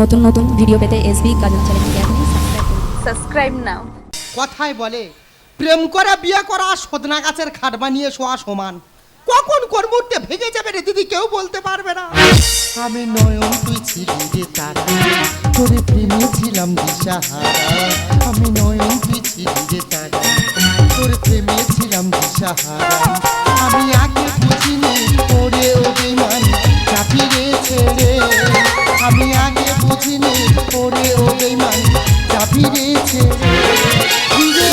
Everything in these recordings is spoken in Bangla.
নতুন নতুন ভিডিও পেতে এসবি গাজন চ্যানেলকে আপনি সাবস্ক্রাইব নাও কথায় বলে প্রেম করে বিয়ে করা সদনা গাছের খাট বানিয়ে শোয়া সমান। কখন কোন মুহূর্তে ভেঙে যাবে রে দিদি কেউ বলতে পারবে না। আমি নয়ন তুই ছিলি রে তারা তোরে প্রেমে ছিলাম দিশাহারা। আমি নয়ন তুই ছিলি রে তারা তোরে প্রেমে ছিলাম দিশাহারা। আমি আগে বুঝিনি তোরে ও ফিরেছে রে। আমি আগে বুঝিনি পরে ও বেমান যা ফিরেছে রে। ফিরে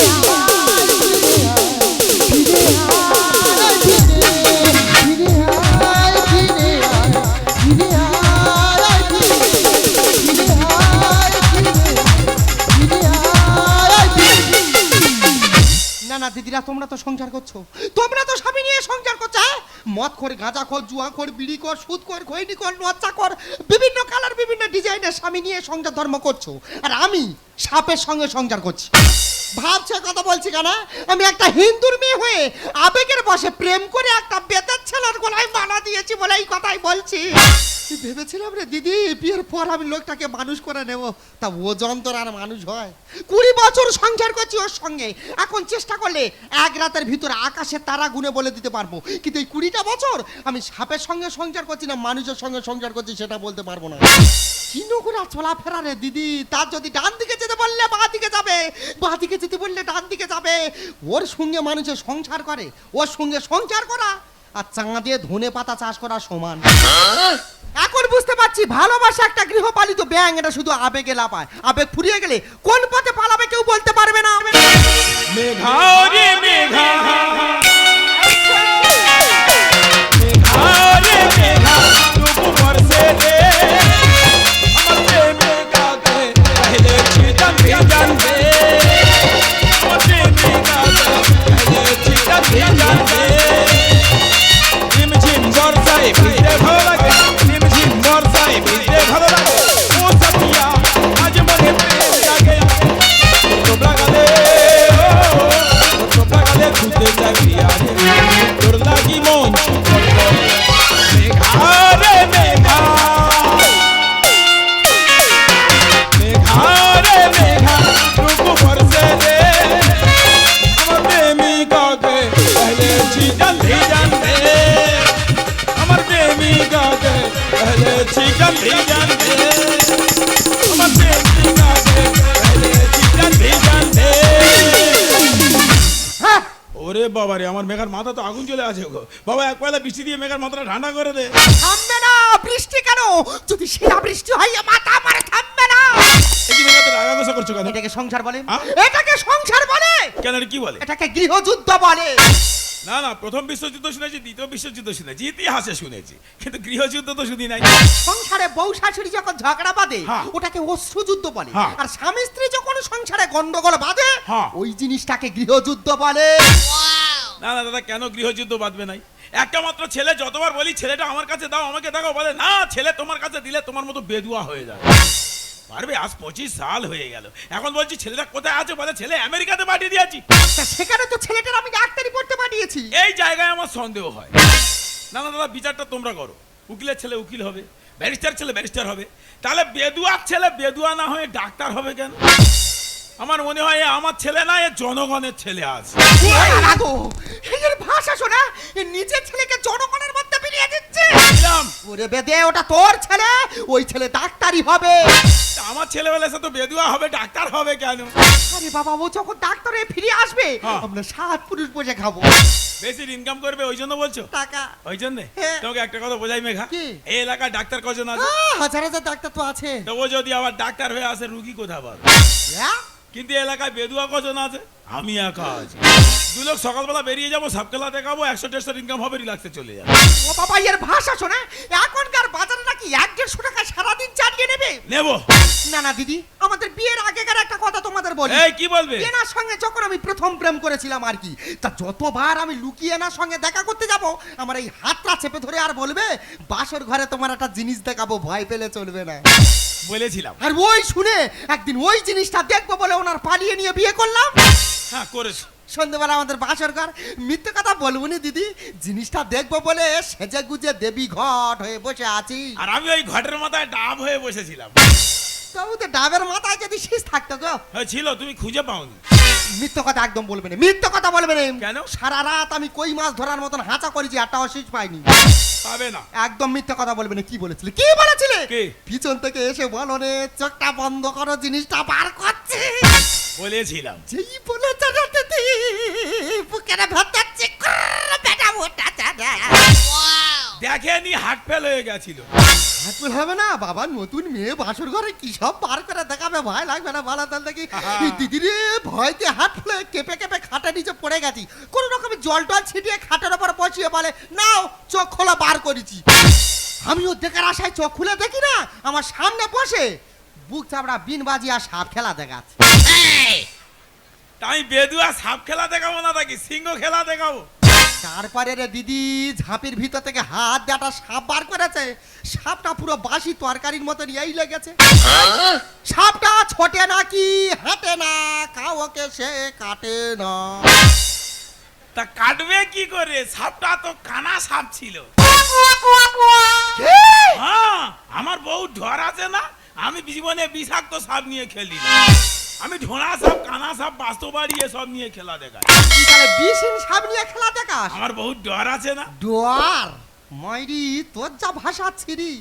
দিদিরা, তোমরা তো সংসার করছ। তোমরা তো স্বামী নিয়ে সংসার করছ হ্যাঁ? মদ খোর, গাঁজা খোর, জুয়া খোর, বিড়ি কর সুদ কর খৈনি কর নচ্চা কর বিভিন্ন কালার, বিভিন্ন ডিজাইনের স্বামী নিয়ে সংসার ধর্ম করছ। আর আমি সাপের সঙ্গে সংসার করছি। ভাবছে, কথা বলছি কেন? আমি একটা হিন্দুর মেয়ে হয়ে আবেগের বসে প্রেম করে একটা বেতার ছেলের গলায় মালা দিয়েছি বলে এই কথাই বলছি। ভেবেছিলাম রে দিদি, বিয়ের পর আমি লোকটাকে মানুষ করে নেব? তা ও যন্ত্র আর মানুষ হয়। কুড়ি বছর সংসার করছি ওর সঙ্গে। এখন চেষ্টা করলে এক রাতের ভিতরে আকাশের তারা গুনে বলে দিতে পারব। কিন্তু এই কুড়িটা বছর আমি সাপের সঙ্গে সংসার করছি না মানুষের সঙ্গে সংসার করছি সেটা বলতে পারব না। কি নোংরা চলাফেরা রে দিদি। তার যদি ডান দিকে যেতে বললে বাঁ দিকে যাবে। বাঁ দিকে যেতে বললে ডান দিকে যাবে। ওর সঙ্গে মানুষের সংসার করে, ওর সঙ্গে সংসার করা, আর চাঙা দিয়ে ধনে পাতা চাষ করা সমান। এখন বুঝতে পারছি ভালোবাসা একটা গৃহপালিত ব্যাং এটা শুধু আবেগে লাপায় আবেগ ফুরিয়ে গেলে কোন পথে পালাবে কেউ বলতে পারবে না। মেঘা। ওরে বাবা রে আমার মেঘার মাথা তো আগুন চলে আছে গো বাবা এক পয়লা বৃষ্টি দিয়ে মেঘার মাথাটা ঠান্ডা করে দে থামবে না বৃষ্টি কেন যদি সেরা বৃষ্টি হয় মাথা আমার থামবে করছ কেন? এটাকে সংসার বলে? হ্যাঁ? এটাকে সংসার বলে? কেন কি বলে? এটাকে গৃহযুদ্ধ বলে। না না প্রথম বিশ্বযুদ্ধ শুনেছি দ্বিতীয় বিশ্বযুদ্ধ শুনেছি ইতিহাসে শুনেছি কিন্তু গৃহযুদ্ধ তো শুনি নাই। সংসারে বউ শাশুড়ি যখন ঝগড়া বাঁধে হ্যাঁ। ওটাকে অশ্রুযুদ্ধ বলে। হ্যাঁ। আর স্বামী স্ত্রী যখন সংসারে গন্ডগোল বাঁধে। ওই জিনিসটাকে গৃহযুদ্ধ বলে। না না দাদা কেন গৃহযুদ্ধ বাঁধবে নাই? একটা মাত্র ছেলে যতবার বলি ছেলেটা আমার কাছে দাও আমাকে দেখাও বলে না ছেলে তোমার কাছে দিলে তোমার মতো বেদুয়া হয়ে যাবে। পারবে? আজ পঁচিশ সাল হয়ে গেল। এখন বলছি ছেলেটা কোথায় আছে বলে? ছেলে আমেরিকাতে পাঠিয়ে দিয়েছি। তা সেখানে তো ছেলেটার আমি ডাক্তারি পড়তে পাঠিয়েছি। এই জায়গায় আমার সন্দেহ হয়। না না দাদা বিচারটা তোমরা করো। উকিলের ছেলে উকিল হবে ব্যারিস্টার ছেলে ব্যারিস্টার হবে। তাহলে বেদুয়ার ছেলে বেদুয়া না হয়ে ডাক্তার হবে কেন? আমার মনে হয় এ আমার ছেলে না এ জনগণের ছেলে আছে এর ভাষা শোনা এ নিজের ছেলেকে জনগণের বিলিয়ে দিচ্ছে ওরে বেদে ওটা তোর ছেলে ওই ছেলে ডাক্তারি হবে। আমার ছেলেবেলা সে তো বেদুয়া হবে ডাক্তার হবে কেন? আরে বাবা ও যখন ডাক্তারে ফিরে আসবে হ্যাঁ। আমরা সাত পুরুষ বসে খাব। বেশি ইনকাম করবে ওই জন্য বলছো? টাকা। ওই জন্য? হ্যাঁ। তোমাকে একটা কথা বোঝাই মেঘা? এই এলাকার ডাক্তার কজন আছে? হাজার হাজার ডাক্তার তো আছে। তো ও যদি আবার ডাক্তার হয়ে আসে রুগী কোথা পাবে? হ্যাঁ? কিন্তু এলাকায় বেদুয়া কজন আছে? আমি একা আছি। দু লোক সকালবেলা বেরিয়ে যাব সাবকেলা দেখাবো একশো দেড়শো ইনকাম হবে রিলাক্সে চলে যাবে। ও বাবা এর ভাষা শোনা এখনকার বাজারে নাকি এক দেড়শো টাকা সারাদিন চালিয়ে নেবে? নেব। না না দিদি আমাদের বিয়ের আগেকার একটা কথা তোমাদের বলি। এই কি বলবে? এনার সঙ্গে যখন আমি প্রথম প্রেম করেছিলাম আর কি তা যতবার আমি লুকিয়ে এনার সঙ্গে দেখা করতে যাব আমার এই হাতটা চেপে ধরে আর বলবে বাসর ঘরে তোমার একটা জিনিস দেখাবো ভয় পেলে চলবে না। বলেছিলাম। আর ওই শুনে একদিন ওই জিনিসটা দেখব বলে ওনার পালিয়ে নিয়ে বিয়ে করলাম। হ্যাঁ করেছ। সন্ধ্যেবেলা আমাদের বাসর ঘর। মিথ্যে কথা বলব নি দিদি। জিনিসটা দেখব বলে সেজে গুজে দেবী ঘট হয়ে বসে আছি। আর আমি ওই ঘটের মাথায় ডাব হয়ে বসেছিলাম। তবু তো ডাবের মাথায় যদি শীষ থাকতো গো। হ্যাঁ, ছিল তুমি খুঁজে পাওনি। মিথ্যে কথা একদম বলবে না মিথ্যে কথা বলবে না। কেন? সারা রাত আমি কই মাছ ধরার মতন হাঁচা করেছি একটা অশীষ পাইনি। পাবে না। একদম মিথ্যে কথা বলবে না কি বলেছিলে? কি বলেছিলে? কি? পিছন থেকে এসে বলো রে চোখটা বন্ধ করো জিনিসটা বার করছে। বলেছিলাম। যেই বলেছে বুকের ভেতর চিকুর বেটা ওটা দেখেনি হাট ফেল হয়ে গেছিল। হাতপুর হবে না বাবা নতুন মেয়ে বাসর ঘরে কি সব পার করে দেখাবে? ভয় লাগবে না দেখি। দিদি রে ভয়তে হাত ফুলে কেঁপে কেঁপে নিচে পড়ে গেছি। কোন রকমের জল টল ছিটিয়ে খাটের ওপর বসিয়ে বলে নাও চোখ খোলা বার করেছি। আমিও দেখার আশায় চোখ খুলে দেখি না আমার সামনে বসে বুক চাপড়া বিন বাজি আর সাপ খেলা দেখাচ্ছে। তাই বেদুয়া সাপ খেলা দেখাবো না নাকি? সিংহ খেলা দেখাবো? তারপরে রে দিদি ঝাঁপির ভিতর থেকে হাত দেটা সাপ বার করেছে। সাপটা পুরো বাসি তরকারির মতন এই লেগেছে। সাপটা ছোটে নাকি হাঁটে না কাউকে সে কাটে না। তা কাটবে কি করে? সাপটা তো কানা সাপ ছিল। হ্যাঁ আমার বউ ঢর আছে না আমি জীবনে বিষাক্ত সাপ নিয়ে খেলি। না। আমি ঢোড়া সাপ কানা সাপ বাস্তবাড়ি এসব নিয়ে খেলা দেখাই। তুই তাহলে বিষহীন সাপ নিয়ে খেলা দেখাস? আমার বহু ডর আছে না? ডোয়ার ময়রি তোর যা ভাষা ছিরি।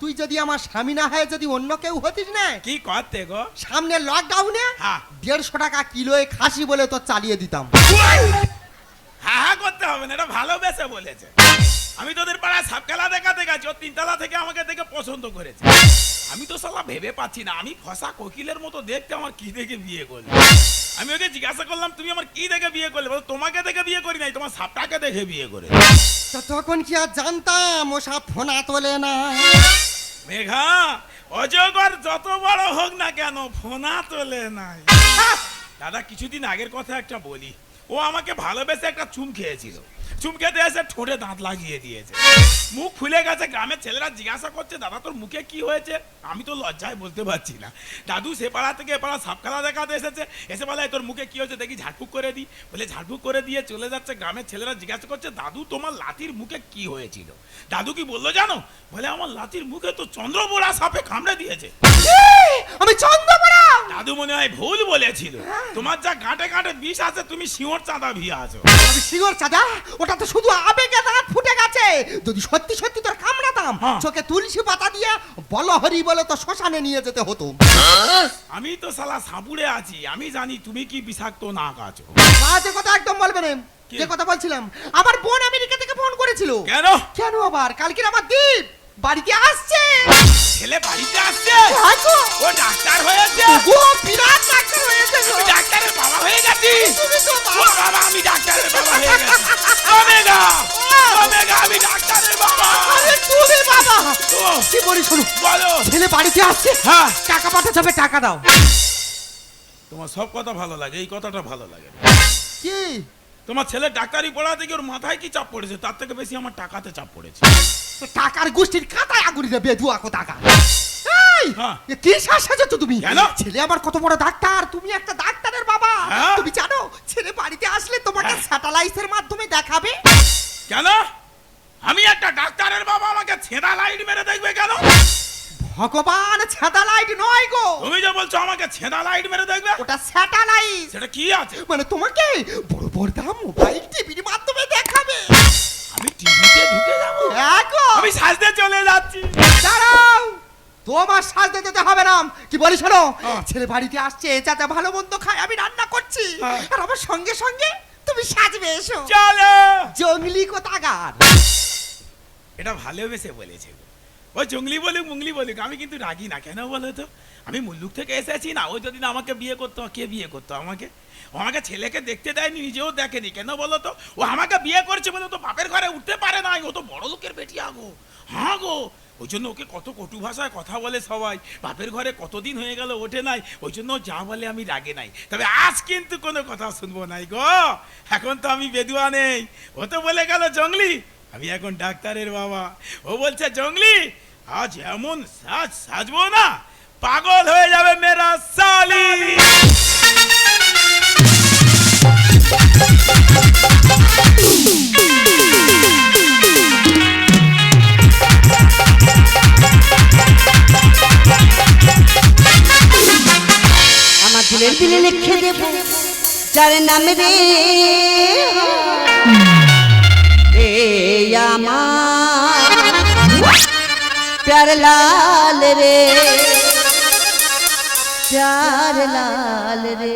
তুই যদি আমার স্বামী না হয় যদি অন্য কেউ হতিস না? কি করতে গো? সামনে লকডাউনে হ্যাঁ। দেড়শো টাকা কিলোয় খাসি বলে তোর চালিয়ে দিতাম। হ্যাঁ হ্যাঁ করতে হবে না এটা ভালো ভালোবেসে বলেছে। আমি তোদের পাড়ায় সাপ খেলা দেখাতে গেছি ও তিনতলা থেকে আমাকে দেখে পছন্দ করেছে। আমি তো সালা ভেবে পাচ্ছি না আমি ফসা কোকিলের মতো দেখতে আমার কি দেখে বিয়ে করলে? আমি ওকে জিজ্ঞাসা করলাম তুমি আমার কি দেখে বিয়ে করলে? বলে তোমাকে দেখে বিয়ে করি নাই তোমার সাপটাকে দেখে বিয়ে করে তো তখন কি আর জানতাম ও সাপ ফোনা তোলে না? মেঘা অজগর যত বড় হোক না কেন ফোনা তোলে নাই। দাদা কিছুদিন আগের কথা একটা বলি। ও আমাকে ভালোবেসে একটা চুম খেয়েছিল। চুম খেতে এসে ঠোঁটে দাঁত লাগিয়ে দিয়েছে। মুখ ফুলে গেছে গ্রামের ছেলেরা জিজ্ঞাসা করছে দাদা তোর মুখে কি হয়েছে? আমি তো লজ্জায় বলতে পারছি না। দাদু সে পাড়া থেকে এ পাড়া সাপ খেলা দেখাতে এসেছে। এসে বলে তোর মুখে কি হয়েছে? দেখি ঝাড়ফুঁক করে দিই বলে ঝাড়ফুঁক করে দিয়ে চলে যাচ্ছে গ্রামের ছেলেরা জিজ্ঞাসা করছে দাদু তোমার লাঠির মুখে কি হয়েছিল? দাদু কি বলল জানো? বলে আমার লাঠির মুখে তো চন্দ্রবোড়া সাপে কামড়ে দিয়েছে। আমি চন্দ্রপড়া দাদু মনে হয় ভুল বলেছিল। তোমার যা গাঁটে গাঁটে বিষ আছে তুমি শিওর চাঁদা ভিয়ে আছো শিওর চাঁদা? ওটা তো শুধু আবেগে দাঁত ফুটে গেছে। যদি সত্যি সত্যি তোর কামড়াতাম হ্যাঁ। চোখে তুলসী পাতা দিয়ে বল হরি বলে তো শ্মশানে নিয়ে যেতে হতো। আমি তো সালা সাপুড়ে আছি আমি জানি তুমি কি বিষাক্ত না আছো। বাজে কথা একদম বলবে না। কি? যে কথা বলছিলাম আমার বোন আমেরিকা থেকে ফোন করেছিল। কেন? কেন আবার? কালকে আমার দ্বীপ বাড়িতে আসছে। ছেলে বাড়িতে আসছে? হ্যাঁ ও ডাক্তার হয়েছে। গো, বিরাট ডাক্তার হয়েছে। গো। আমি ডাক্তারের বাবা হয়ে গেছি। তুমি তো বাবা। আমি ডাক্তারের বাবা হয়ে গেছি। ওমেগা ওমেগা আমি ডাক্তারের বাবা। আরে তুমি বাবা। ও কি বলি শোনো। বলো। ছেলে বাড়িতে আসছে। হ্যাঁ। টাকা পাঠাতে হবে টাকা দাও। তোমার সব কথা ভালো লাগে এই কথাটা ভালো লাগে কি? তোমার ছেলে ডাক্তারি পড়া থেকে ওর মাথায় কি চাপ পড়েছে তার থেকে বেশি আমার টাকাতে চাপ পড়েছে তো টাকার গোষ্ঠীর কাতায় আগুনি দেবে দুয়া কো টাকা এই, হ্যাঁ। এ কি শ্বাস তো তুমি কেন? ছেলে আমার কত বড় ডাক্তার তুমি একটা ডাক্তারের বাবা হ্যাঁ। তুমি জানো ছেলে বাড়িতে আসলে তোমাকে হ্যাঁ। স্যাটেলাইটের মাধ্যমে দেখাবে কেন আমি একটা ডাক্তারের বাবা আমাকে ছেঁড়া লাইট মেরে দেখবে কেন ভগবান স্যাটেলাইট নয় গো। তুমি যে বলছো আমাকে ছেঁড়া লাইট মেরে দেখবে? ওটা স্যাটেলাইট সেটা কি আছে? মানে তোমাকে বড় পর্দা মোবাইল টিভির মাধ্যমে দেখাবে। আমি টিভিতে ঢুকে যাব? হ্যাঁ গো। আমি সাজতে চলে যাচ্ছি। দাঁড়াও। তোমার সাজতে যেতে হবে না। কি বলি শোনো? হ্যাঁ। ছেলে বাড়িতে আসছে যাতে ভালো মন্দ খায় আমি রান্না করছি। হ্যাঁ। আর আমার সঙ্গে সঙ্গে তুমি সাজবে এসো। চলো। জঙ্গলি কোথাকার। এটা ভালোবেসে বলেছে গো। ও জঙ্গলি বলুক, মুঙ্গলি বলুক, আমি কিন্তু রাগি না, কেন বলো তো? আমি মুল্লুক থেকে এসেছি না, ও যদি না আমাকে বিয়ে করতো, কে বিয়ে করতো আমাকে? ও আমাকে ছেলেকে দেখতে দেয়নি, নিজেও দেখেনি, কেন বলো তো? ও আমাকে বিয়ে করছে বলে তো বাপের ঘরে উঠতে পারে না ও তো বড় লোকের বেটি আগো হ্যাঁ গো? ওই জন্য ওকে কত কটু ভাষায় কথা বলে সবাই, বাপের ঘরে কতদিন হয়ে গেল ওঠে নাই, ওই জন্য যা বলে আমি রাগে নাই। তবে আজ কিন্তু কোনো কথা শুনব নাই গো, এখন তো আমি বেদুয়া নেই, ও তো বলে গেল জঙ্গলি আমি এখন ডাক্তারের বাবা। ও বলছে, জঙ্গলি, আজ এমন সাজ সাজবো না, পাগল হয়ে যাবে মেরা সালি আমার দিলের দিলে লিখে দেব, যার নাম রে मैया माँ प्यार लाल रे। प्यार लाल रे।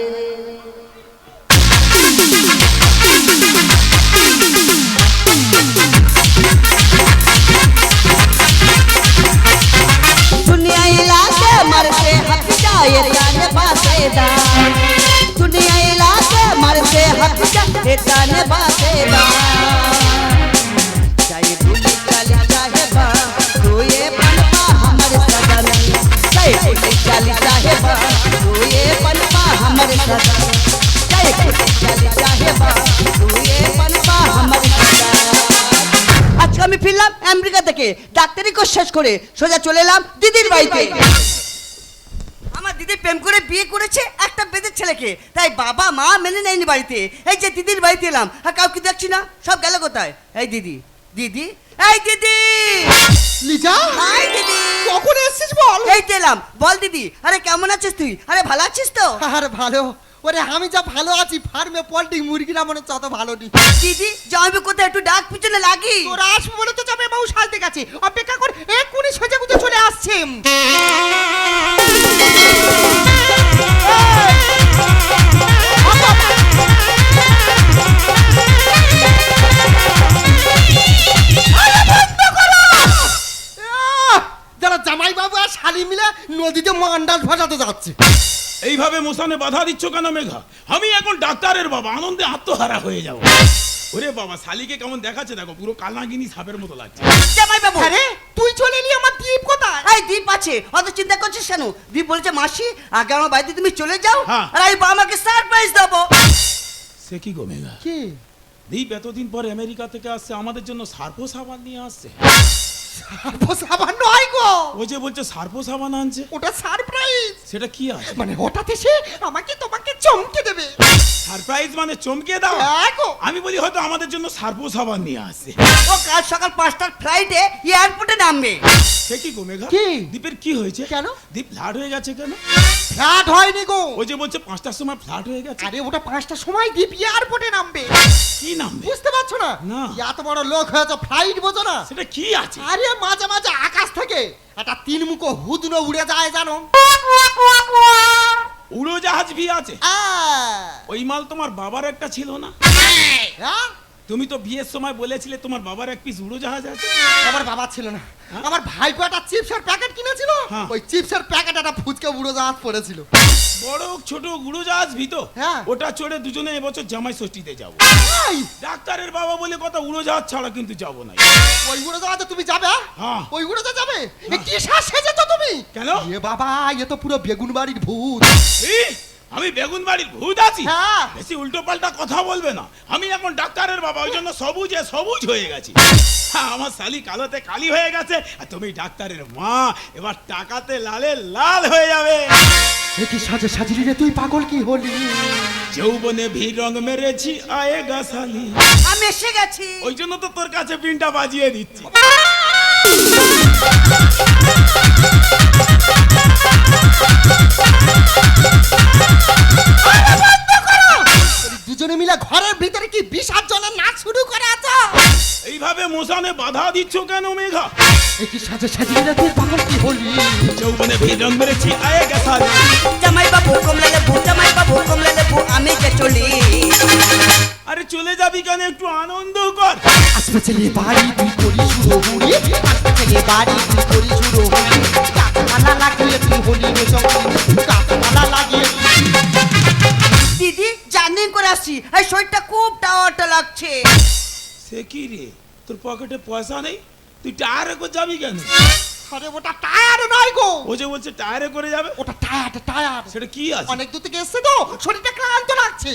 दुनिया इलाके मरते हट जाए ताने पासेदार আজকে আমি ফিরলাম আমেরিকা থেকে। ডাক্তারি কোর্স শেষ করে সোজা চলে এলাম দিদির বাড়িতে। আমার দিদি প্রেম করে বিয়ে করেছে একটা বেদের ছেলেকে। তাই বাবা, মা মেনে নেয়নি বাড়িতে। এই যে দিদির বাড়িতে এলাম। আর কাউকে দেখছি না। সব গেল কোথায়? এই দিদি। দিদি? এই দিদি! লিজা? হাই দিদি! কখন এসেছিস বল? এই তো এলাম। বল দিদি আরে কেমন আছিস তুই? আরে ভালো আছিস তো? আরে ভালো। ওরে আমি যা ভালো আছি ফার্মে পোল্ট্রি মুরগিরা মনে হচ্ছে অত ভালো নেই। দিদি জমি কোথায়? একটু ডাক পিছনে লাগি। তোরা আসব বলে তো যাবে বাবু সাজতে গেছে। অপেক্ষা কর এক্ষুনি সেজে গুজে চলে আসছে। ভাসাতে যাচ্ছে। এইভাবে মোসানে বাধা দিচ্ছ কেন মেঘা? আমি এখন ডাক্তারের বাবা আনন্দে আত্মহারা হয়ে যাব। ওরে বাবা শালিকে কেমন দেখাচ্ছে দেখো পুরো কালাগিনি সাপের মতো লাগছে। জামাই বাবু আরে তুই চলে এলি আমার দ্বীপ কোথায়? এই দীপ আছে। অত চিন্তা করছিস কেন? দীপ বলেছে মাসি আগে আমার বাড়িতে তুমি চলে যাও হ্যাঁ। আর আমি আমাকে সারপ্রাইজ দেবো। সে কি গো মেঘা? কি? দীপ এতদিন পর আমেরিকা থেকে আসছে আমাদের জন্য সার্পো সাবান নিয়ে আসছে। সাবান নয় গো ও যে বলছে সার্পো সাবান আনছে ওটা সারপ্রাইজ। সেটা কি আছে? মানে হঠাৎ এসে আমাকে তোমাকে চমকে দেবে। সারপ্রাইজ মানে চমকে দাও। গো। আমি বলি হয়তো আমাদের জন্য সার্পো সাবান নিয়ে আসছে ও কাল সকাল পাঁচটার ফ্লাইটে এয়ারপোর্টে নামবে। সে কি গো মেঘা? কি? দীপের কি হয়েছে? কেন? দীপ ফ্ল্যাট হয়ে গেছে কেন? ফ্ল্যাট হয়নি গো। ও যে বলছে পাঁচটার সময় ফ্ল্যাট হয়ে গেছে। আরে ওটা পাঁচটার সময় দ্বীপ এয়ারপোর্টে নামবে। কি নামবে? বুঝতে পারছ না? না। এত বড় লোক হয়েছে ফ্লাইট বোঝো না। সেটা কি আছে? আরে মাঝে মাঝে আকাশ থেকে একটা তিন মুখো হুদনো উড়ে যায় জানো? উড়োজাহাজ ভি আছে। ওই মাল তোমার বাবার একটা ছিল না? হ্যাঁ? তুমি তো বিয়ের সময় বলেছিলে তোমার বাবার এক পিস উড়োজাহাজ আছে। আমার বাবা ছিল না। আমার ভাইপো একটা চিপসের প্যাকেট কিনেছিল। হ্যাঁ। ওই চিপসের প্যাকেট একটা ফুচকে উড়ো জাহাজ পড়েছিল। বড় ছোট উড়োজাহাজ ভি তো হ্যাঁ। ওটা চড়ে দুজনে এবছর জামাই ষষ্ঠীতে যাব। ডাক্তারের বাবা বলে কথা উড়োজাহাজ ছাড়া কিন্তু যাব না। ওই উড়ো জাহাজে তুমি যাবে হ্যাঁ। ওই উড়ো জাহাজে যাবে? এ কি শ্বাস সেজেছো তুমি? কেন? এ বাবা এ তো পুরো বেগুন বাড়ির ভূত আমি বেগুন বাড়ির ভূত আছি। হ্যাঁ। বেশি উল্টো পাল্টা কথা বলবে না। আমি এখন ডাক্তারের বাবা ওই জন্য সবুজে সবুজ হয়ে গেছি। হ্যাঁ, আমার শালি কালোতে কালি হয়ে গেছে আর তুমি ডাক্তারের মা এবার টাকাতে লালে লাল হয়ে যাবে। এ কি সাজে সাজিলি রে তুই পাগল কি হলি? যৌবনে ভি রং মেরেছি আয়েগা শালি। আমি এসে গেছি। ওই জন্য তো তোর কাছে পিনটা বাজিয়ে দিচ্ছি। Oh my God! দুজনে মিলে ঘরের ভিতরে কি বিষাদ জলের নাচ শুরু করে আছো? এইভাবে মোশানে বাধা দিচ্ছ কেন মেঘা? এ কি সাজে রে তুই পাগল কি হলি যৌবনে ভি রং মেরেছি আয়েগা শালি জামাই বাবু কমলা লেবু জামাই বাবু কমলা লেবু আমি যে চলি? আরে চলে যাবি কেন একটু আনন্দ কর। আসবে ছেলে বাড়ি তুই করি শুরু হুড়ি আসবে ছেলে বাড়ি তুই করি শুরু হুড়ি কাকমালা লাগিয়ে তুই হলি রে চঙ্কি কাকমালা লাগিয়ে দিদি জার্নি করে আসছি। এই শরীরটা খুব টাওয়াটা লাগছে। সে কি রে? তোর পকেটে পয়সা নেই? তুই টায়ারে করে যাবি কেন? আরে ওটা টায়ার নয় গো। ও যে বলছে টায়ারে করে যাবে? ওটা টায়ার টায়ার। সেটা কি আছে? অনেক দূর থেকে এসেছে তো। শরীরটা ক্লান্ত লাগছে।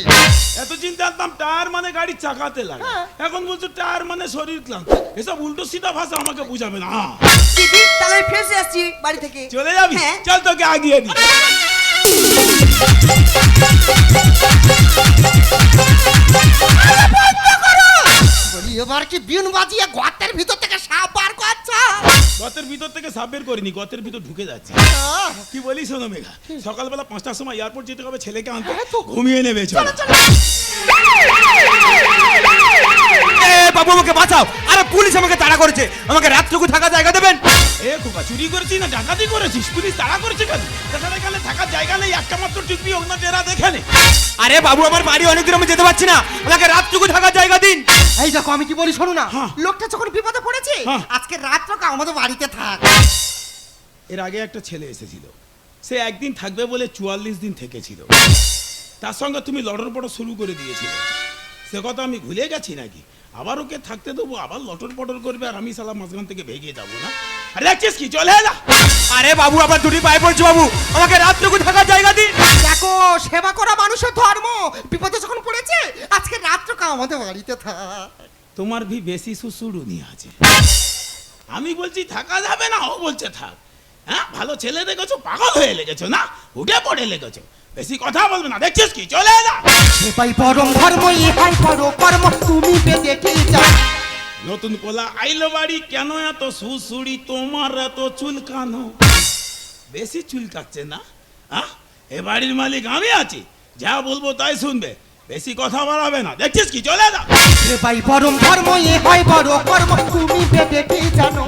এত চিন্তা করতাম টায়ার মানে গাড়ি চাকাতে লাগে। হ্যাঁ। এখন বলছো টায়ার মানে শরীর ক্লান্ত। এসব উল্টো সিধা ভাষা আমাকে বুঝাবে না। দিদি তাহলে ফেসে আসছি বাড়ি থেকে। চলে যাবি? হ্যাঁ। চল তোকে আগিয়ে দি বলি এবার কি বিন বাজিয়ে গর্তের ভিতর থেকে সাপ বার করছে? গতের ভিতর থেকে সাপ বের করিনি গতের ভিতর ঢুকে যাচ্ছে। আহ, কি বলিস শোনো মেঘা সকালবেলা পাঁচটার সময় এয়ারপোর্ট যেতে হবে ছেলেকে আনতে। হ্যাঁ তো। ঘুমিয়ে নেবে চল। বাবু আমাকে বাঁচাও। আরে পুলিশ আমাকে তাড়া করেছে। আমাকে রাতটুকু থাকা জায়গা দেবেন? এ খোকা চুরি করেছিস না ডাকাতি করেছিস? পুলিশ তাড়া করেছে কেন? সেখানে গেলে থাকার জায়গা নেই একটা মাত্র টেরা দেখে নে। আরে বাবু আমার বাড়ি অনেক দূর আমি যেতে পারছি না। আমাকে রাতটুকু থাকার জায়গা দিন। এই দেখো আমি কি বলি শোনো না? হ্যাঁ। লোকটা যখন বিপদে পড়েছে হ্যাঁ। আজকে আমাদের বাড়িতে থাক। এর আগে একটা ছেলে এসেছিল। সে একদিন থাকবে বলে চুয়াল্লিশ দিন থেকেছিল। তার সঙ্গে তুমি লটর পটর শুরু করে দিয়েছিলে। সে কথা আমি ভুলে গেছি নাকি? আবার ওকে থাকতে দেবো আবার লটর পটর করবে আর আমি সালা মাঝখান থেকে ভেগে যাব না? দেখছিস কি? চলে এলা। আরে বাবু আবার দুটি পায়ে পড়ছি বাবু। আমাকে রাতটুকু থাকার জায়গা দিন। দেখো সেবা করা মানুষের ধর্ম। বিপদে যখন পড়েছে আজকে রাত তোকে আমাদের বাড়িতে থাক। তোমার ভি বেশি সুসুড়ুনি আছে। আমি বলছি থাকা যাবে না ও বলছে থাক। হ্যাঁ ভালো ছেলে দেখেছ পাগল হয়ে লেগেছো না? উঠে পড়ে লেগেছো। বেশি কথা বলবে না দেখছিস কি? চলে এলা। সেবাই পরম ধর্ম ইহাই করো কর্ম। তুমি কি চাও? নতুন কোলা আইলো বাড়ি কেন এত সুসুড়ি তোমার এত চুলকানো। বেশি চুলকাচ্ছে না? হ্যাঁ এ বাড়ির মালিক আমি আছি। যা বলব তাই শুনবে। বেশি কথা বাড়াবে না। দেখছিস কি? চলে যা। সেবাই পরম ধর্ম ইহাই বড় কর্ম। তুমি পেতে কি জানো?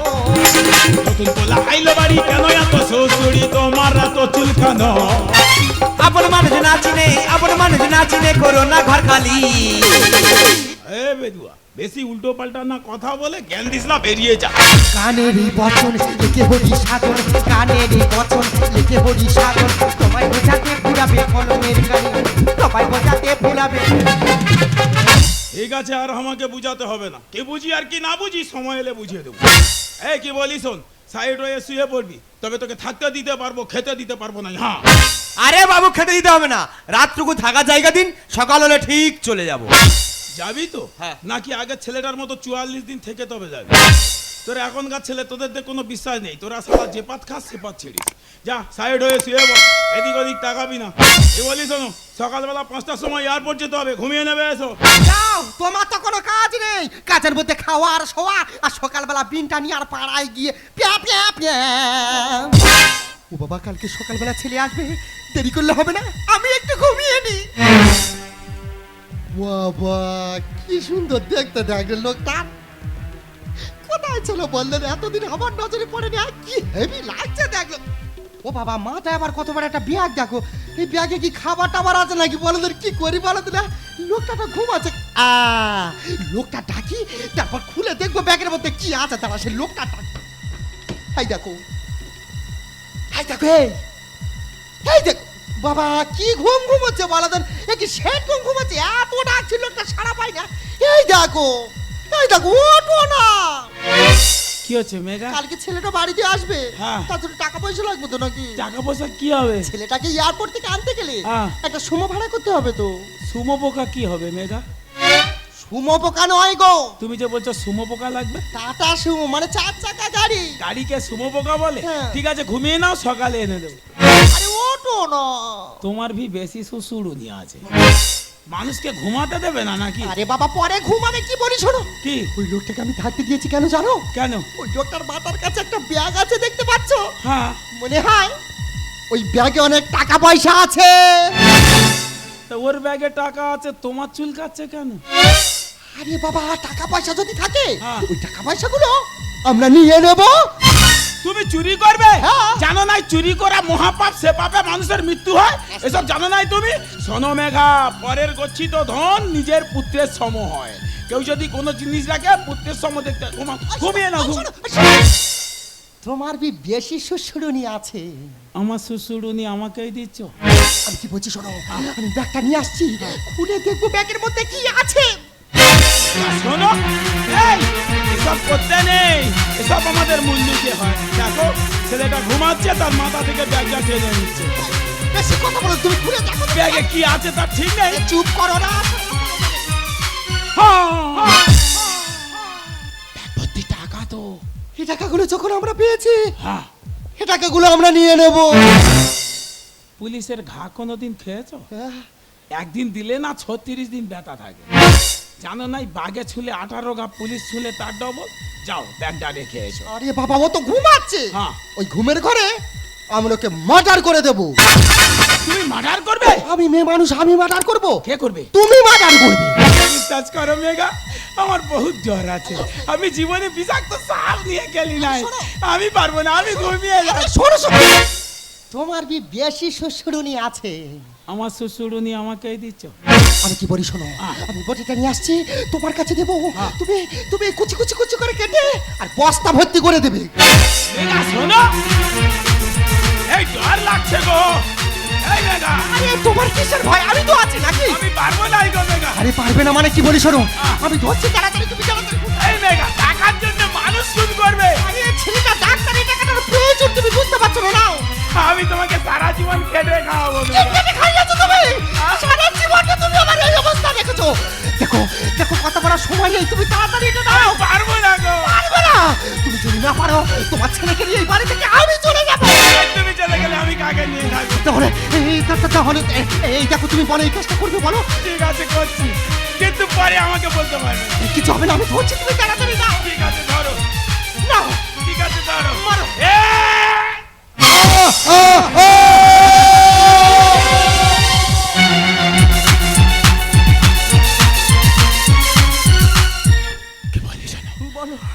নতুন কোলা আইলো বাড়ি কেন এত সুসুড়ি তোমার এত চুলকানো। আপন মানুষ না চিনে আপন মানুষ না চিনে করো না ঘর খালি। এ বেদুয়া। বেশি উল্টো পাল্টা না কথা বলে জ্ঞান দিস না বেরিয়ে যা। কানেরই বচন লিখে হরি সাধন। কানেরই বচন লিখে হরি সাধন। তোমায় বোঝাতে পুরাবে কলমের তোমায় বোঝাতে পুরাবে ঠিক আছে আর আমাকে বুঝাতে হবে না। কে বুঝি আর কি না বুঝি সময় এলে বুঝিয়ে দেবো। এই কি বলি শোন সাইড হয়ে শুয়ে পড়বি। তবে তোকে থাকতে দিতে পারব খেতে দিতে পারব না হ্যাঁ। আরে বাবু খেতে দিতে হবে না। রাতটুকু থাকার জায়গা দিন সকাল হলে ঠিক চলে যাব। যাবি তো? হ্যাঁ। নাকি আগের ছেলেটার মতো চুয়াল্লিশ দিন থেকে তবে যাবি? তোর এখনকার ছেলে তোদের দিয়ে কোনো বিশ্বাস নেই। তোরা সারা যে পাত খাস সে পাত ছিড়িস যা সাইড হয়ে শুয়ে বল এদিক ওদিক তাকাবি না। এ বলি শোনো সকালবেলা পাঁচটার সময় এয়ারপোর্ট যেতে হবে। ঘুমিয়ে নেবে এসো। যাও তোমার তো কোনো কাজ নেই। কাজের মধ্যে খাওয়া আর শোয়া আর সকালবেলা বিনটা নিয়ে আর পাড়ায় গিয়ে প্যা প্যা প্যা। ও বাবা কালকে সকালবেলা ছেলে আসবে? দেরি করলে হবে না? আমি একটু ঘুমিয়ে নি বাবা কি সুন্দর দেখতে দেখলেন লোকটা কোথায় ছিল বললেন এতদিন আমার নজরে পড়েনি আর কি হেভি লাগছে দেখল ও বাবা মাথায় আবার কত বড় একটা ব্যাগ দেখো এই ব্যাগে কি খাবার টাবার আছে নাকি বলো তো কি করি বলো তো না লোকটা তো ঘুমাচ্ছে আ লোকটা ডাকি তারপর খুলে দেখব ব্যাগের মধ্যে কি আছে তারা সেই লোকটা ডাকি দেখো এই দেখো এই দেখো বাবা কি ঘুম ঘুমোচ্ছে বলো তো? এ কি শেষ ঘুম ঘুমোচ্ছে? এত ডাকছিল লোকটা সারা পাই না। এই দেখো এই দেখো ওটো না। কি হচ্ছে মেঘা কালকে ছেলেটা বাড়িতে আসবে। হ্যাঁ। তার জন্য টাকা পয়সা লাগবে তো নাকি? টাকা পয়সা কি হবে? ছেলেটাকে এয়ারপোর্ট থেকে আনতে গেলে হ্যাঁ। একটা সুমো ভাড়া করতে হবে তো। সুমো পোকা কি হবে মেঘা সুমো পোকা নয় গো। তুমি যে বলছো সুমো পোকা লাগবে? টাটা সুমো মানে চার চাকা গাড়ি। গাড়িকে সুমো পোকা বলে? হ্যাঁ। ঠিক আছে ঘুমিয়ে নাও সকালে এনে দেবো। আরে ওটো না। তোমার ভি বেশি শ্বশুরুনি আছে। মানুষকে ঘুমাতে দেবে না নাকি? আরে বাবা পরে ঘুমাবে কি বলি শোনো? কি? ওই লোকটাকে আমি থাকতে দিয়েছি কেন জানো? কেন? ওই লোকটার মাথার কাছে একটা ব্যাগ আছে দেখতে পাচ্ছ? হ্যাঁ। মনে হয় ওই ব্যাগে অনেক টাকা পয়সা আছে। তা ওর ব্যাগে টাকা আছে তোমার চুল কাচ্ছে কেন? আরে বাবা টাকা পয়সা যদি থাকে হ্যাঁ। ওই টাকা পয়সাগুলো আমরা নিয়ে নেব। তুমি চুরি করবে? হ্যাঁ। জানো নাই চুরি করা মহাপাপ সে পাপে মানুষের মৃত্যু হয়? এসব জানো নাই তুমি? শোনো মেঘা পরের গচ্ছিত ধন নিজের পুত্রের সম হয়। কেউ যদি কোনো জিনিস রাখে পুত্রের সম দেখতে ঘুমা ঘুমিয়ে না ঘুম। তোমার বি বেশি শ্বশুরনি আছে। আমার শ্বশুরুনি আমাকেই দিচ্ছ? আমি কি বলছি শোনো আমি ব্যাগটা নিয়ে আসছি খুলে দেখব ব্যাগের মধ্যে কি আছে। শোনো এই এসব করতে নেই এসব আমাদের মূল নীতি হয়। দেখো ছেলেটা ঘুমাচ্ছে তার মাথা থেকে ব্যাগটা টেনে নিচ্ছে। বেশি কথা বলো তুমি খুলে দেখো ব্যাগে কি আছে তার ঠিক নেই? চুপ করো না। হ্যাঁ। ভর্তি টাকা তো। এই টাকাগুলো যখন আমরা পেয়েছি হ্যাঁ। এই টাকাগুলো আমরা নিয়ে নেব। পুলিশের ঘা কোনোদিন খেয়েছো? একদিন দিলে না ছত্রিশ দিন ব্যথা থাকে। জানো নাই বাগে ছুলে আঠারো গা পুলিশ ছুলে তার ডবল যাও ব্যাগটা রেখে এসো। আরে বাবা ও তো ঘুমাচ্ছে। হ্যাঁ। ওই ঘুমের ঘরে আমি ওকে মার্ডার করে দেব। তুমি মার্ডার করবে? আমি মেয়ে মানুষ আমি মার্ডার করব। কে করবে? তুমি মার্ডার করবে। বিশ্বাস করো মেঘা আমার বহুত জ্বর আছে। আমি জীবনে বিষাক্ত সাপ নিয়ে গেলি নাই। আমি পারব না আমি ঘুমিয়ে শোনো তোমার বি বেশি শ্বশুরুনি আছে? আমার শ্বশুরুনি আমাকে দিচ্ছ। আমি কি বলি শোনো আমি বটিটা নিয়ে আসছি তোমার কাছে দেবো। তুমি তুমি কুচি কুচি কুচি করে কেটে আর বস্তা ভর্তি করে দেবে। শোনো। এই জ্বর লাগছে গো। আরে তোমার কিসের ভয়? আমি তো আছি নাকি? আমি পারব না গো মেঘা। আরে পারবে না মানে কি বলি শোনো? আমি ধরছি তাড়াতাড়ি তুমি তাড়াতাড়ি এই টাকার জন্য মানুষ খুন করবে। আরে ছেলেটা ডাক্তারি টাকাটার প্রয়োজন তুমি বুঝতে পারছ না আমি তোমাকে সারা জীবন খেটে খাওয়াবো। কেটে খাইয়াছো তুমি? সারা জীবনটা তুমি আমার এই অবস্থা দেখেছ। দেখো দেখো কত বড় সময় নেই। তুমি তাড়াতাড়ি এটা দাও। পারব না গো। পারবে না। তুমি যদি না পারো তোমার ছেলেকে নিয়ে এই বাড়ি থেকে আমি চলে যাব। চলে গেলে আমি কাকে নিয়ে থাকব? তাহলে এই তাহলে এই দেখো তুমি বলো এই কাজটা করবে বলো। ঠিক আছে করছি। কিন্তু পরে আমাকে বলতে পারবে কিছু হবে না আমি ধরছি তুমি তাড়াতাড়ি দাও। ঠিক আছে ধরো। নাও। ঠিক আছে ধরো। মারো। এ!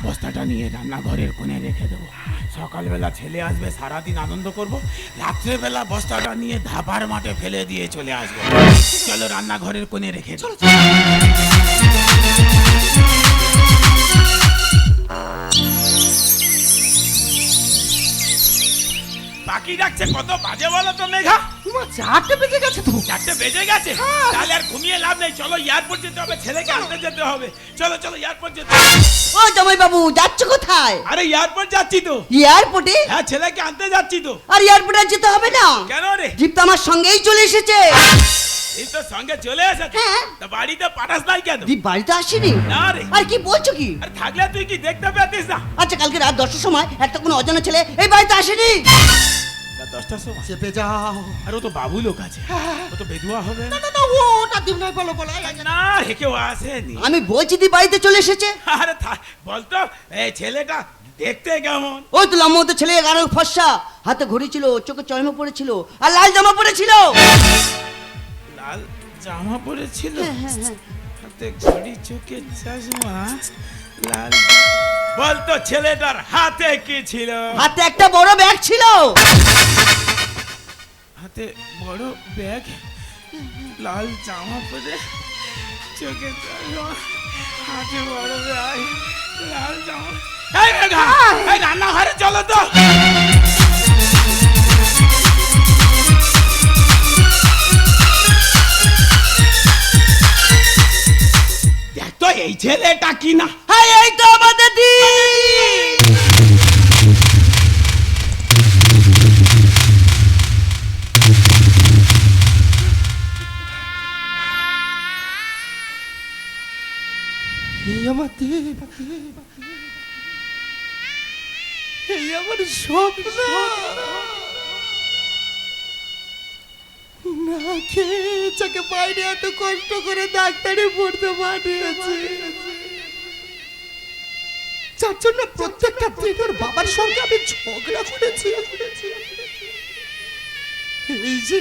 বস্তাটা নিয়ে রান্নাঘরের কোণে রেখে দেবো। সকালবেলা ছেলে আসবে সারাদিন আনন্দ করব। রাত্রেবেলা বস্তাটা নিয়ে ধাবার মাঠে ফেলে দিয়ে চলে আসব। চলো রান্নাঘরের কোণে রেখে দেবো বাকি ডাকছে কত বাজে বলো তো মেঘা? তোমার চারটে বেজে গেছে তো। চারটে বেজে গেছে? তাহলে আর ঘুমিয়ে লাভ নেই। চলো এয়ারপোর্ট যেতে হবে ছেলেকে আনতে যেতে হবে। চলো চলো এয়ারপোর্ট যেতে হবে। ও জামাই বাবু যাচ্ছ কোথায়? আরে এয়ারপোর্ট যাচ্ছি তো। এয়ারপোর্টে হ্যাঁ ছেলেকে আনতে যাচ্ছি তো। আর এয়ারপোর্টে যেতে হবে না? কেন রে? জিপ তো আমার সঙ্গেই চলে এসেছে। এই তো সঙ্গে চলে এসেছে? হ্যাঁ। তা বাড়িতে পাঠাস নাই কেন? দীপ বাড়িতে আসেনি? না রে। আর কি বলছো কি? আর থাকলে তুই কি দেখতে পেতিস না? আচ্ছা কালকে রাত দশটার সময় একটা কোনো অজানা ছেলে এই বাড়িতে আসেনি? দশটার সময়। চেপে যাও। আর ও তো বাবু লোক আছে। ও তো বেদুয়া হবে। না না না ও ওটা দিন নয় বলো বলো না হে কেউ আসেনি। আমি বলছি দীপ বাড়িতে চলে এসেছে। আরে বলতো এই ছেলেটা দেখতে কেমন? ওই তো লম্বা ছেলে গানের ফর্সা। হাতে ঘড়ি ছিল চোখে চয়মা পড়েছিল আর লাল জামা পড়েছিল লাল জামা পরেছিল? হ্যাঁ, হাতে ঘড়ি চোখে চশমা? লাল বলতো ছেলেটার হাতে কি ছিল? হাতে একটা বড় ব্যাগ ছিল। হাতে বড় ব্যাগ? লাল জামা পরে চোখে হাতে বড় ব্যাগ লাল জামা। এই রান্নাঘরে চলো তো। এই ছেলেটা কি না হ্যাঁ এই তো আমাদের দীপ আমার দেব আমার স্বপ্ন। না খেয়ে চোখে বাইরে এত কষ্ট করে ডাক্তারে পড়তে পাঠিয়েছে। যার জন্য প্রত্যেকটা দিন বাবার সঙ্গে আমি ঝগড়া করেছি। এই যে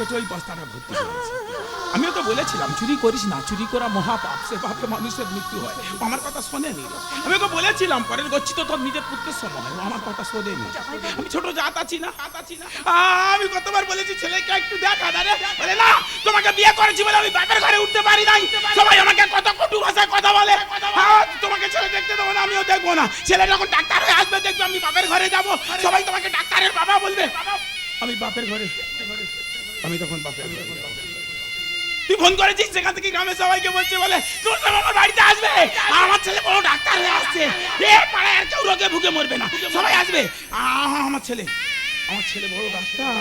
কেটে ওই ভর্তি করেছি। আমিও তো বলেছিলাম, চুরি করিস না, চুরি করা মহাপাপ, সে পাপে মানুষের মৃত্যু হয়। আমার কথা শোনেনি রে। আমি ওকে বলেছিলাম, পরের গচ্ছি তো তোর নিজের পুত্রের সময় আমার কথা শোনেনি। আমি ছোট জাত আছি না না। আমি কতবার বলেছি, ছেলেকে একটু দেখা দাঁড়ে বলে, না, তোমাকে বিয়ে করেছি বলে আমি বাপের ঘরে উঠতে পারি নাই। সবাই আমাকে কত কটু ভাষায় কথা বলে। তোমাকে ছেলে দেখতে দেবো না, আমিও দেখব না। ছেলে যখন ডাক্তার হয়ে আসবে, দেখবে আমি বাপের ঘরে যাব। সবাই তোমাকে ডাক্তারের বাবা বলবে। আমি বাপের ঘরে আমি তখন বাপের তুই ফোন করেছিস? সেখান থেকে গ্রামের সবাইকে বলছে, বলে, তোর আমার বাড়িতে আসবে। আমার ছেলে বড় ডাক্তার হয়ে আসছে। এ পাড়ায় আর কেউ রোগে ভুগে মরবে না। সবাই আসবে। আমার ছেলে আমার ছেলে বড় ডাক্তার।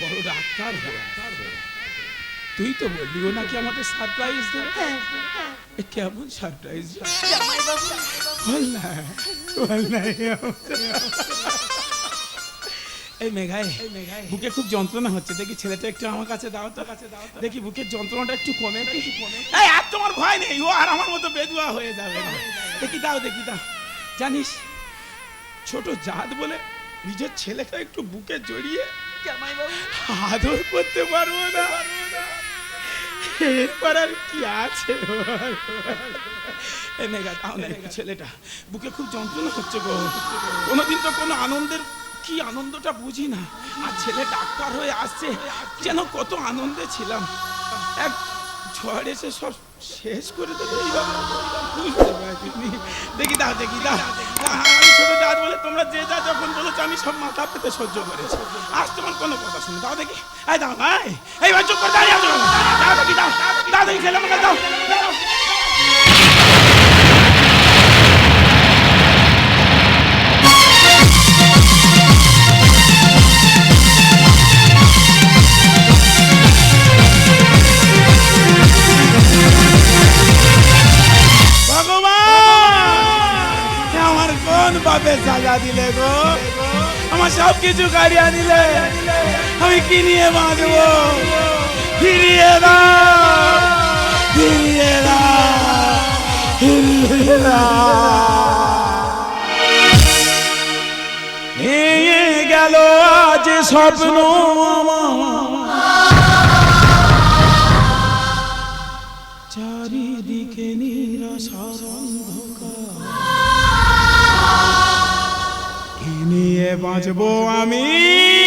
বড় ডাক্তার। তুই তো বললি, ও নাকি আমাকে সারপ্রাইজ দেবে কেমন সারপ্রাইজ বল না বল না এই মেঘাই বুকে খুব যন্ত্রণা হচ্ছে। দেখি ছেলেটা একটু আমার কাছে দাও তো। কাছে দাও দেখি বুকের যন্ত্রণাটা একটু কমে। এই আর তোমার ভয় নেই। ও আর আমার মতো বেদুয়া হয়ে যাবে। দেখি দাও দেখি দাও। জানিস ছোট জাত বলে নিজের ছেলেটা একটু বুকে জড়িয়ে আদর করতে পারব না। এরপর আর কি আছে? বল? এই মেঘা দাও না ছেলেটা। বুকে খুব যন্ত্রণা হচ্ছে গো। কোনোদিন তো কোনো আনন্দের কি আনন্দটা বুঝি না। আর ছেলে ডাক্তার হয়ে আসছে, যেন কত আনন্দে ছিলাম। এক ঝড় এসে সব শেষ করে দেবে দেখি দাও দেখি দাও আমি বলে তোমরা যে যা যখন বলেছ, আমি সব মাথা পেতে সহ্য করেছি। আজ তোমার কোনো কথা শুনে দাও দেখি। এই দাও ভাই এই ভাই চুপ করে দাঁড়িয়ে দাও দেখি, দাও। দাও দেখি ছেলে আমাকে দাও। কিছু গাড়ি আনিলে আমি কি নিয়ে বাঁচবো ফিরিয়ে দাও। ফিরিয়ে দাও। ফিরিয়ে দাও। গেল আজ স্বপ্ন বাঁচবো আমি।